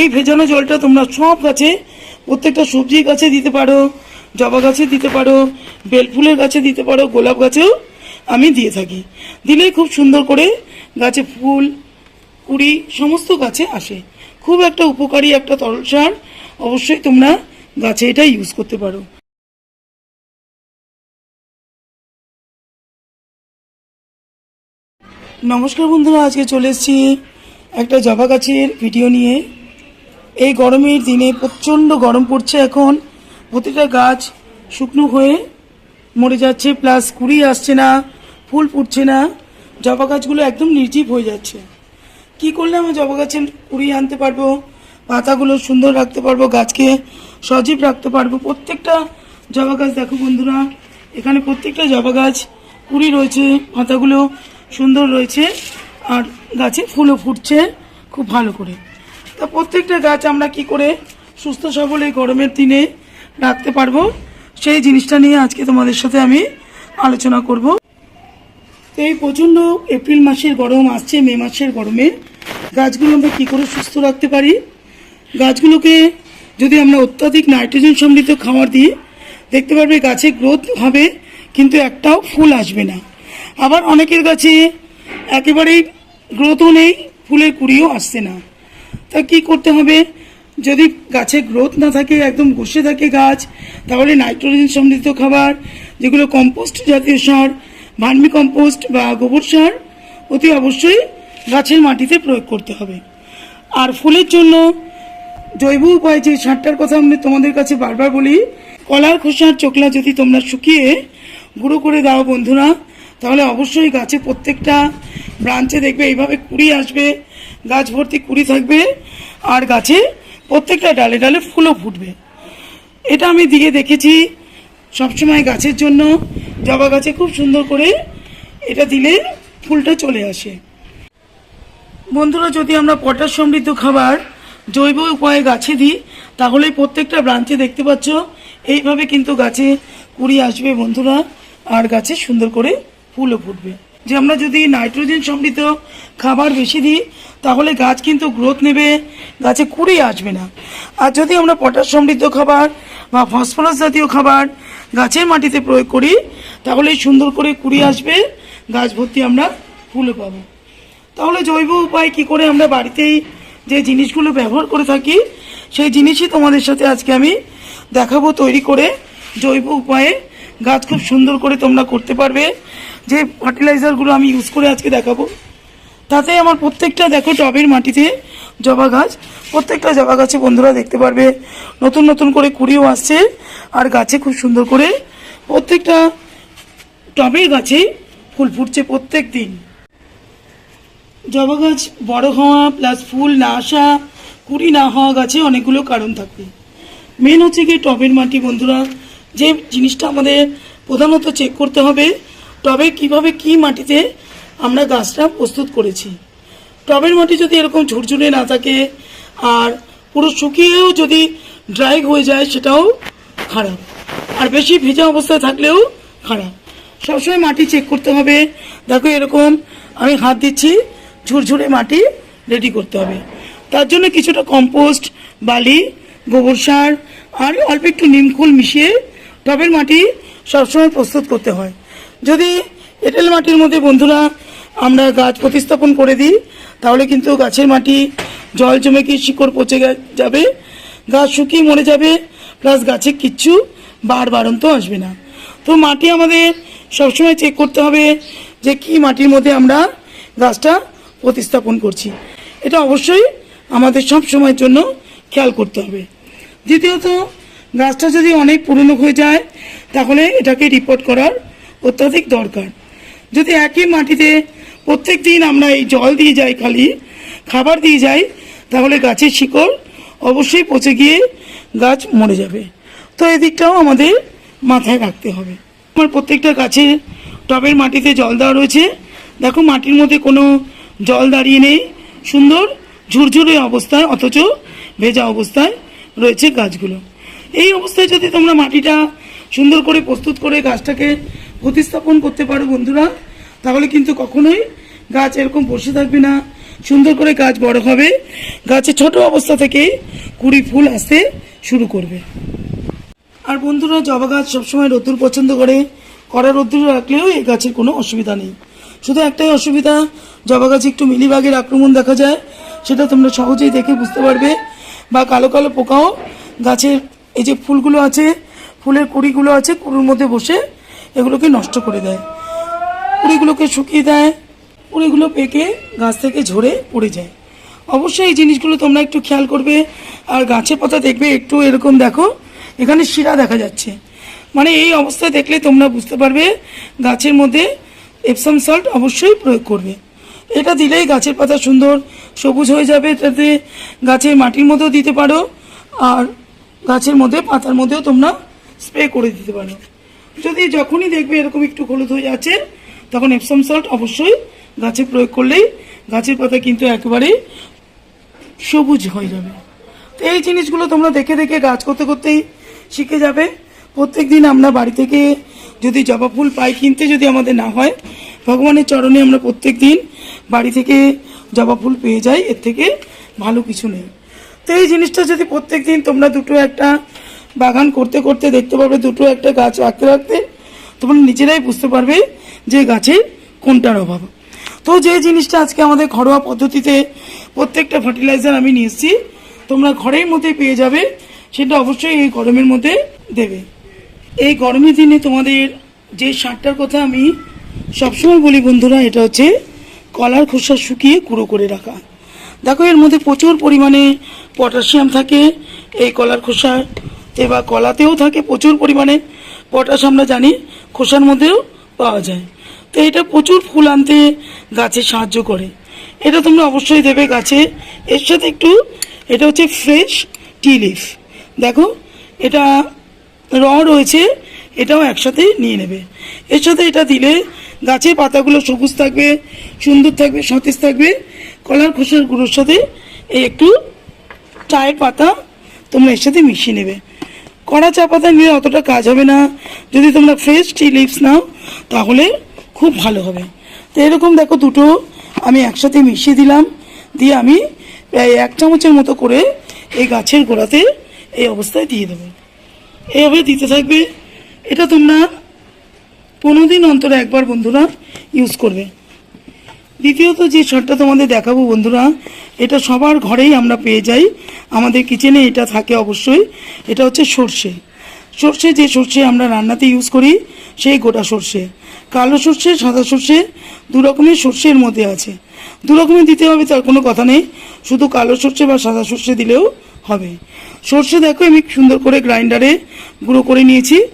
এই ভেজানো জলটা তোমরা সব গাছে, প্রত্যেকটা সবজি গাছে দিতে পারো, জবা গাছে দিতে পারো, বেলফুলের গাছে দিতে পারো, গোলাপ গাছেও আমি দিয়ে থাকি। দিলে খুব সুন্দর করে গাছে ফুল, কুড়ি সমস্ত গাছে আসে। খুব একটা উপকারী একটা তরল সার অবশ্যই তোমরা গাছে এটা ইউজ করতে পারো। নমস্কার বন্ধুরা, আজকে চলে এসেছি একটা জবা গাছের ভিডিও নিয়ে। এই গরমের দিনে প্রচণ্ড গরম পড়ছে এখন। প্রতিটা গাছ শুকনো হয়ে মরে যাচ্ছে প্লাস কুড়ি আসছে না, ফুল ফুটছে না, জবা গাছগুলো একদম নির্জীব হয়ে যাচ্ছে। কি করলে আমরা জবা গাছের কুড়ি আনতে পারব? পাতাগুলো সুন্দর রাখতে পারব, গাছকে সজীব রাখতে পারব। প্রত্যেকটা জবা গাছ দেখো বন্ধুরা, এখানে প্রত্যেকটা জবা গাছ কুড়ি রয়েছে, পাতাগুলো সুন্দর রয়েছে, আর গাছে ফুলও ফুটছে, খুব ভালো করে। তা প্রত্যেকটা গাছ আমরা কি করে সুস্থ, সবল এই গরমের দিনে রাখতে পারব, সেই জিনিসটা নিয়ে আজকে তোমাদের সাথে আমি আলোচনা করব। তো এই প্রচণ্ড এপ্রিল মাসের গরম আসছে, মে মাসের গরমে। গাছগুলো আমরা কী করে সুস্থ রাখতে পারি? গাছগুলোকে যদি আমরা অত্যাধিক নাইট্রোজেন সমৃদ্ধ খাবার দিই, দেখতে পারবে গাছে গ্রোথ হবে, কিন্তু একটাও ফুল আসবে না। আবার অনেকের গাছে একেবারেই গ্রোথও নেই, ফুলের কুড়িও আসছে না। তা কি করতে হবে? যদি গাছে গ্রোথ না থাকে, একদম বসে থাকে গাছ, তাহলে নাইট্রোজেন সমৃদ্ধ খাবার, যেগুলো কম্পোস্ট জাতীয় সার, ভার্মি কম্পোস্ট বা গোবর সার, অতি অবশ্যই গাছের মাটিতে প্রয়োগ করতে হবে। আর ফুলের জন্য জৈব উপায় যে সারটার কথা আমি তোমাদের কাছে বারবার বলি, কলার খোসার চোখলা যদি তোমরা শুকিয়ে গুঁড়ো করে দাও বন্ধুরা, তাহলে অবশ্যই গাছে প্রত্যেকটা ব্রাঞ্চে দেখবে এইভাবে কুড়ি আসবে গাছ ভর্তি কুড়ি থাকবে আর গাছে প্রত্যেকটা ডালে ডালে ফুলও ফুটবে। এটা আমি দিয়ে দেখেছি সবসময় গাছের জন্য। জবা গাছে খুব সুন্দর করে এটা দিলে ফুলটা চলে আসে। বন্ধুরা, যদি আমরা পটাশ সমৃদ্ধ খাবার জৈব উপায়ে গাছে দিই, তাহলে প্রত্যেকটা ব্রাঞ্চে দেখতে পাচ্ছ, এইভাবে কিন্তু গাছে কুড়ি আসবে বন্ধুরা, আর গাছে সুন্দর করে ফুলও ফুটবে। যে আমরা যদি নাইট্রোজেন সমৃদ্ধ খাবার বেশি দিই, তাহলে গাছ কিন্তু গ্রোথ নেবে, গাছে কুড়ি আসবে না। আর যদি আমরা পটাশ সমৃদ্ধ খাবার বা ফসফরাস জাতীয় খাবার গাছের মাটিতে প্রয়োগ করি, তাহলে সুন্দর করে কুড়ি আসবে, গাছ ভর্তি আমরা ফুলও পাবো। তাহলে জৈব উপায় কি করে আমরা বাড়িতেই যে জিনিসগুলো ব্যবহার করে থাকি, সেই জিনিসই তোমাদের সাথে আজকে আমি দেখাবো, তৈরি করে জৈব উপায়ে গাছ খুব সুন্দর করে তোমরা করতে পারবে। যে ফার্টিলাইজারগুলো আমি ইউজ করে আজকে দেখাবো, তাতে আমার প্রত্যেকটা দেখো টবের মাটিতে জবা গাছ, প্রত্যেকটা জবা গাছে বন্ধুরা দেখতে পারবে, নতুন নতুন করে কুড়িও আসছে, আর গাছে খুব সুন্দর করে প্রত্যেকটা টবের গাছেই ফুল ফুটছে প্রত্যেক দিন জবা গাছ বড় হওয়া প্লাস ফুল না আসা, কুড়ি না হওয়া গাছে অনেকগুলো কারণ থাকে মেন হচ্ছে কি টবের মাটি বন্ধুরা, যে জিনিসটা আমাদের প্রধানত চেক করতে হবে টবে কীভাবে কি মাটিতে আমরা গাছটা প্রস্তুত করেছি? টবের মাটি যদি এরকম ঝুরঝুরে না থাকে, আর পুরো শুকিয়েও যদি ড্রাই হয়ে যায়, সেটাও খারাপ। আর বেশি ভেজা অবস্থায় থাকলেও খারাপ। সবসময় মাটি চেক করতে হবে। দেখো এরকম আমি হাত দিচ্ছি, ঝুরঝুরে মাটি রেডি করতে হবে। তার জন্য কিছুটা কম্পোস্ট বালি, গোবর সার, আর অল্প একটু নিমখুল মিশিয়ে টবের মাটি সবসময় প্রস্তুত করতে হয়। যদি এঁটেল মাটির মধ্যে বন্ধুরা আমরা গাছ প্রতিস্থাপন করে দিই, তাহলে কিন্তু গাছের মাটি জল জমে কি শিকড় পচে যাবে, গাছ শুকিয়ে মরে যাবে প্লাস গাছে কিচ্ছু বার বাড়ন্ত আসবে না। তো মাটি আমাদের সবসময় চেক করতে হবে যে কি মাটির মধ্যে আমরা গাছটা প্রতিস্থাপন করছি। এটা অবশ্যই আমাদের সব সময়ের জন্য খেয়াল করতে হবে। দ্বিতীয়ত, গাছটা যদি অনেক পুরনো হয়ে যায়, তাহলে এটাকে রিপোর্ট করার অত্যাধিক দরকার। যদি একই মাটিতে প্রত্যেক দিন আমরা এই জল দিয়ে যাই, খালি খাবার দিয়ে যাই, তাহলে গাছের শিকড় অবশ্যই পচে গিয়ে গাছ মরে যাবে। তো এদিকটাও আমাদের মাথায় রাখতে হবে। আমার প্রত্যেকটা গাছের টবের মাটিতে জল দেওয়া রয়েছে। দেখো, মাটির মধ্যে কোনো জল দাঁড়িয়ে নেই। সুন্দর ঝুরঝুরে অবস্থায়, অথচ ভেজা অবস্থায় রয়েছে গাছগুলো। এই অবস্থায় যদি তোমরা মাটিটা সুন্দর করে প্রস্তুত করে গাছটাকে প্রতিস্থাপন করতে পারো বন্ধুরা, তাহলে কিন্তু কখনোই গাছ এরকম বসে থাকবে না। সুন্দর করে গাছ বড় হবে। গাছে ছোট অবস্থা থেকে কুড়ি ফুল আসতে শুরু করবে। আর বন্ধুরা, জবা গাছ সবসময় রোদ্দুর পছন্দ করে। কড়া রোদ্দুর রাখলেও এই গাছের কোনো অসুবিধা নেই। শুধু একটাই অসুবিধা, জবা গাছে একটু মিলিবাগের আক্রমণ দেখা যায়। সেটা তোমরা সহজেই দেখে বুঝতে পারবে। বা কালো কালো পোকাও গাছের এই যে ফুলগুলো আছে, ফুলের কুড়িগুলো আছে, কুড়ির মধ্যে বসে এগুলোকে নষ্ট করে দেয়। কুড়িগুলোকে শুকিয়ে দেয় কুড়িগুলো পেকে গাছ থেকে ঝরে পড়ে যায়। অবশ্যই এই জিনিসগুলো তোমরা একটু খেয়াল করবে। আর গাছের পাতা দেখবে একটু এরকম দেখো, এখানে শিরা দেখা যাচ্ছে। মানে এই অবস্থায় দেখলে তোমরা বুঝতে পারবে, গাছের মধ্যে এপসাম সল্ট অবশ্যই প্রয়োগ করবে। এটা দিলেই গাছের পাতা সুন্দর সবুজ হয়ে যাবে, এটাতে গাছের মাটির মধ্যেও দিতে পারো, আর গাছের মধ্যে পাতার মধ্যেও তোমরা স্প্রে করে দিতে পারো। যদি যখনই দেখবে এরকম একটু হলুদ হয়ে যাচ্ছে, তখন এপসাম সল্ট অবশ্যই গাছে প্রয়োগ করলেই গাছের পাতা কিন্তু একেবারেই সবুজ হয়ে যাবে। তো এই জিনিসগুলো তোমরা দেখে দেখে গাছ করতে করতেই শিখে যাবে। প্রত্যেক দিন আমরা বাড়ি থেকে যদি জবা ফুল পাই, কিনতে যদি আমাদের না হয়, ভগবানের চরণে আমরা প্রত্যেক দিন বাড়ি থেকে জবা ফুল পেয়ে যাই, এর থেকে ভালো কিছু নেই। তো এই জিনিসটা যদি প্রত্যেক দিন তোমরা দুটো একটা বাগান করতে করতে দেখতে পারবে দুটো একটা গাছ রাখতে রাখতে, তোমরা নিজেরাই বুঝতে পারবে যে গাছের কোনটার অভাব। তো যে জিনিসটা আজকে আমাদের ঘরোয়া পদ্ধতিতে প্রত্যেকটা ফার্টিলাইজার আমি নিয়ে এসেছি, তোমরা ঘরের মধ্যে পেয়ে যাবে, সেটা অবশ্যই এই গরমের মধ্যে দেবে। এই গরমের দিনে তোমাদের যে সারটার কথা আমি সবসময় বলি বন্ধুরা, এটা হচ্ছে কলার খোসা শুকিয়ে গুঁড়ো করে রাখা। দেখো, এর মধ্যে প্রচুর পরিমাণে পটাশিয়াম থাকে, এই কলার খোসাতে বা কলাতেও থাকে, প্রচুর পরিমাণে পটাশ আমরা জানি, খোসার মধ্যেও পাওয়া যায়। তো এটা প্রচুর ফুল আনতে গাছে সাহায্য করে। এটা তোমরা অবশ্যই দেবে গাছে। এর সাথে একটু, এটা হচ্ছে ফ্রেশ টি লিফ দেখো, এটা র রয়েছে, এটাও একসাথে নিয়ে নেবে। এর সাথে এটা দিলে গাছের পাতাগুলো সবুজ থাকবে, সুন্দর থাকবে, সতেজ থাকবে। কলার খোসার গুঁড়োর সাথে এই একটু চায়ের পাতা তোমরা এর সাথে মিশিয়ে নেবে। কড়া চা পাতা নিলে অতটা কাজ হবে না। যদি তোমরা ফ্রেশ টি লিভস নাও, তাহলে খুব ভালো হবে। তো এরকম দেখো দুটো আমি একসাথে মিশিয়ে দিলাম। দিয়ে আমি প্রায় এক চামচের মতো করে এই গাছের গোড়াতে এই অবস্থায় দিয়ে দেবো। এইভাবে দিতে থাকবে। এটা তোমরা পনেরো দিন অন্তরে একবার বন্ধুরা ইউজ করবে। দ্বিতীয়ত যে শার্টটা তোমাদের দেখাবো বন্ধুরা এটা সবার ঘরেই আমরা পেয়ে যাই। আমাদের কিচেনে এটা থাকে অবশ্যই। এটা হচ্ছে সর্ষে। সর্ষে, যে সর্ষে আমরা রান্নাতে ইউজ করি, সেই গোটা সর্ষে। কালো সর্ষে, সাদা সর্ষে, দু রকমের সর্ষের মধ্যে আছে। দু রকমের দিতে হবে, তার কোনো কথা নেই। শুধু কালো সর্ষে বা সাদা সর্ষে দিলেও হবে। সর্ষে দেখো, আমি সুন্দর করে গ্রাইন্ডারে গুঁড়ো করে নিয়েছি।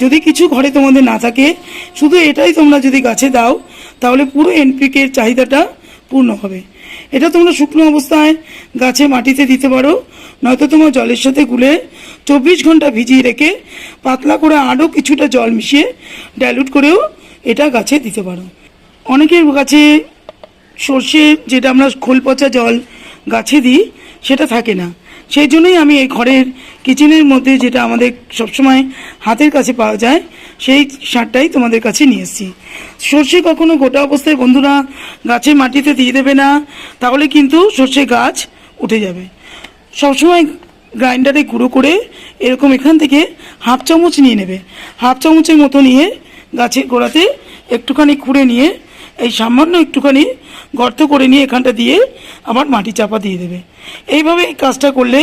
যদি কিছু ঘরে তোমাদের না থাকে, শুধু এটাই তোমরা যদি গাছে দাও, তাহলে পুরো এনপিকের চাহিদাটা পূর্ণ হবে। এটা তোমরা শুকনো অবস্থায় গাছে মাটিতে দিতে পারো। নয়তো তোমার জলের সাথে গুলে চব্বিশ ঘণ্টা ভিজিয়ে রেখে পাতলা করে আরও কিছুটা জল মিশিয়ে ডাইলুট করেও এটা গাছে দিতে পারো। অনেকের গাছে সর্ষে যেটা আমরা খোল পচা জল গাছে দিই, সেটা থাকে না। সেই জন্যই আমি এই ঘরের কিচেনের মধ্যে যেটা আমাদের সবসময় হাতের কাছে পাওয়া যায় সেই সারটাই তোমাদের কাছে নিয়ে এসেছি। সর্ষে কখনো গোটা অবস্থায় বন্ধুরা গাছের মাটিতে দিয়ে দেবে না, তাহলে কিন্তু সর্ষে গাছ উঠে যাবে। সবসময় গ্রাইন্ডারে গুঁড়ো করে এরকম এখান থেকে হাফ চামচ নিয়ে নেবে। হাফ চামচের মতো নিয়ে গাছের গোড়াতে একটুখানি খুঁড়ে নিয়ে, এই সামান্য একটুখানি গর্ত করে নিয়ে এখানটা দিয়ে আবার মাটি চাপা দিয়ে দেবে। এইভাবে এই কাজটা করলে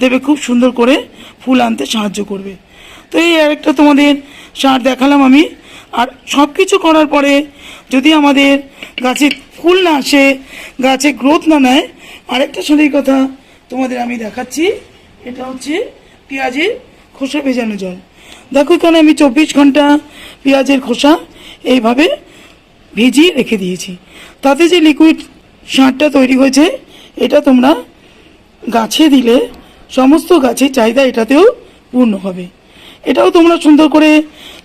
দেবে খুব সুন্দর করে ফুল আনতে সাহায্য করবে। তো এই আরেকটা তোমাদের সার দেখালাম আমি। আর সব কিছু করার পরে যদি আমাদের গাছে ফুল না আসে, গাছে গ্রোথ না নেয়, আরেকটা সারের কথা তোমাদের আমি দেখাচ্ছি। এটা হচ্ছে পেঁয়াজের খোসা ভেজানো জল। দেখো এখানে আমি চব্বিশ ঘণ্টা পেঁয়াজের খোসা এইভাবে ভিজিয়ে রেখে দিয়েছি। তাতে যে লিকুইড সারটা তৈরি হয়েছে, এটা তোমরা গাছে দিলে সমস্ত গাছের চাহিদা এটাতেও পূর্ণ হবে। এটাও তোমরা সুন্দর করে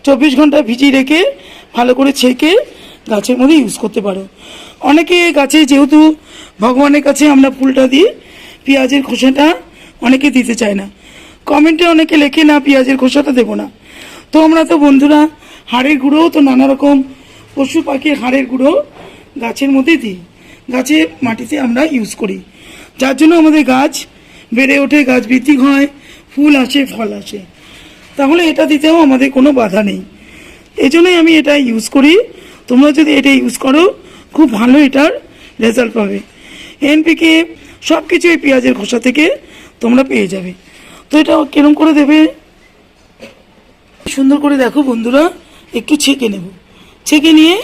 চব্বিশ ঘণ্টা ভিজিয়ে রেখে, ভালো করে ছেঁকে গাছের মধ্যে ইউজ করতে পারো। অনেকে গাছে যেহেতু ভগবানের কাছে আমরা ফুলটা দিই, পেঁয়াজের খোসাটা অনেকে দিতে চায় না। কমেন্টে অনেকে লেখে, না, পেঁয়াজের খোসাটা দেবো না। তো আমরা তো বন্ধুরা, হাড়ের গুঁড়োও তো নানা রকম পশু পাখির হাড়ের গুঁড়ো গাছের মধ্যে দিই। গাছে, মাটিতে আমরা ইউজ করি। যার জন্য আমাদের গাছ বেড়ে ওঠে, গাছ বৃদ্ধি হয়, ফুল আসে, ফল আসে। তাহলে এটা দিতেও আমাদের কোনো বাধা নেই। এই জন্যই আমি এটা ইউজ করি। তোমরা যদি এটা ইউজ করো, খুব ভালো এটার রেজাল্ট পাবে। এনপিকে সব কিছু এই পেঁয়াজের খোসা থেকে তোমরা পেয়ে যাবে। তো এটা কিরম করে দেবে? সুন্দর করে দেখো বন্ধুরা, একটু ছেঁকে নেব। ছেঁকে নিয়ে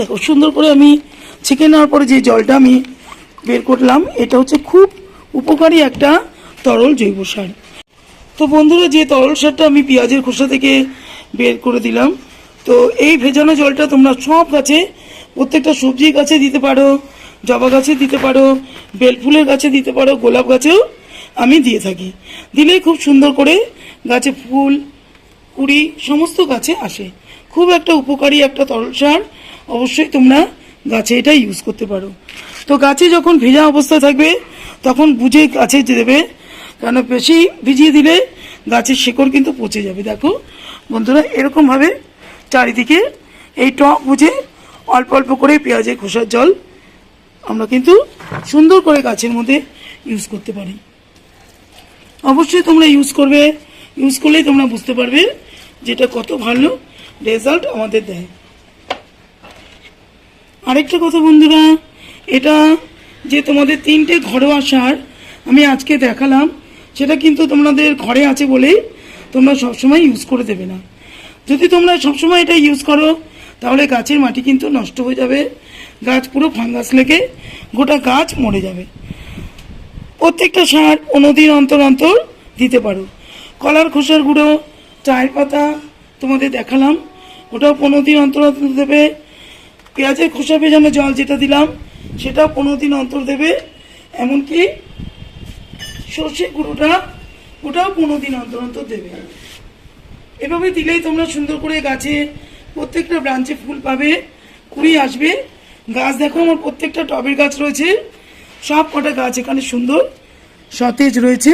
দেখো, সুন্দর করে আমি ছেঁকে নেওয়ার পরে যে জলটা আমি বের করলাম, এটা হচ্ছে খুব উপকারী একটা তরল জৈব সার। তো বন্ধুরা, যে তরল সারটা আমি পেঁয়াজের খোসা থেকে বের করে দিলাম, তো এই ভেজানো জলটা তোমরা সব গাছে, প্রত্যেকটা সবজি গাছে দিতে পারো, জবা গাছে দিতে পারো, বেলফুলের গাছে দিতে পারো, গোলাপ গাছেও আমি দিয়ে থাকি। দিলেই খুব সুন্দর করে গাছে ফুল, কুড়ি, সমস্ত গাছে আসে। খুব একটা উপকারী একটা তরল সার অবশ্যই তোমরা গাছে এটা ইউজ করতে পারো। তো গাছে যখন ভেজা অবস্থা থাকবে, তখন বুঝে গাছে দেবে। কেন বেশি ভিজিয়ে দিলে গাছের শেকড় কিন্তু পচে যাবে। দেখো বন্ধুরা, এরকমভাবে চারিদিকে এই টক বুঝে অল্প অল্প করে পেঁয়াজের খোসার জল আমরা কিন্তু সুন্দর করে গাছের মধ্যে ইউজ করতে পারি। অবশ্যই তোমরা ইউজ করবে। ইউজ করলেই তোমরা বুঝতে পারবে যেটা কত ভালো রেজাল্ট আমাদের দেয়। আরেকটা কথা বন্ধুরা, এটা যে তোমাদের তিনটে ঘরোয়া সার আমি আজকে দেখালাম, সেটা কিন্তু তোমাদের ঘরে আছে বলেই তোমরা সবসময় ইউজ করে দেবে না। যদি তোমরা সবসময় এটা ইউজ করো, তাহলে গাছের মাটি কিন্তু নষ্ট হয়ে যাবে, গাছ পুরো ফাঙ্গাস লেগে গোটা গাছ মরে যাবে। প্রত্যেকটা সার পনেরো দিন অন্তর অন্তর দিতে পারো। কলার খোসার গুঁড়ো, চায়ের পাতা তোমাদের দেখালাম, ওটাও পনেরো দিন অন্তর অন্তর দেবে পেঁয়াজের খোসা ভেজানো জল যেটা দিলাম, সেটা পনেরো দিন অন্তর দেবে। এমনকি সর্ষে গুঁড়োটা, ওটাও পনেরো দিন অন্তর অন্তর দেবে। এভাবে দিলেই তোমরা সুন্দর করে গাছে প্রত্যেকটা ব্রাঞ্চে ফুল পাবে, কুড়ি আসবে। গাছ দেখো, আমার প্রত্যেকটা টবের গাছ রয়েছে। সব কটা গাছ এখানে সুন্দর সতেজ রয়েছে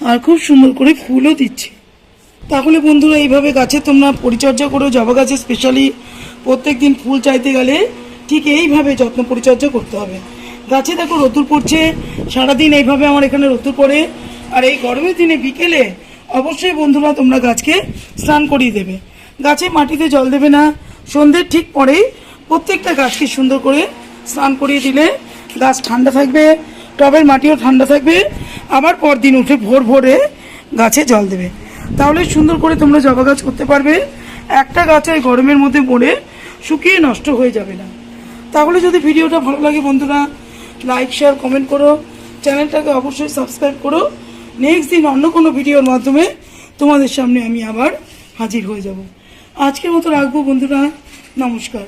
আর খুব সুন্দর করে ফুলও দিচ্ছে। তাহলে বন্ধুরা, এইভাবে গাছে তোমরা পরিচর্যা করো। জবা গাছে স্পেশালি প্রত্যেক দিন ফুল চাইতে গেলে ঠিক এইভাবে যত্ন পরিচর্যা করতে হবে। গাছে দেখো রোদ্দুর পড়ছে, সারাদিন এইভাবে আমার এখানে রোদ্দুর পড়ে। আর এই গরমের দিনে বিকেলে অবশ্যই বন্ধুরা তোমরা গাছকে স্নান করিয়ে দেবে। গাছে মাটিতে জল দেবে না। সন্ধ্যের ঠিক পরেই প্রত্যেকটা গাছকে সুন্দর করে স্নান করিয়ে দিলে গাছ ঠান্ডা থাকবে, টবের মাটিও ঠান্ডা থাকবে। আবার পরদিন উঠে ভোর ভোরে গাছে জল দেবে। তাহলে সুন্দর করে তোমরা জবা গাছ করতে পারবে। একটা গাছ এই গরমের মধ্যে মরে শুকিয়ে নষ্ট হয়ে যাবে না। তাহলে যদি ভিডিওটা ভালো লাগে বন্ধুরা লাইক শেয়ার কমেন্ট করো। চ্যানেলটাকে অবশ্যই সাবস্ক্রাইব করো। নেক্সট দিন অন্য কোনো ভিডিওর মাধ্যমে তোমাদের সামনে আমি আবার হাজির হয়ে যাব। আজকের মতো রাখব বন্ধুরা। নমস্কার।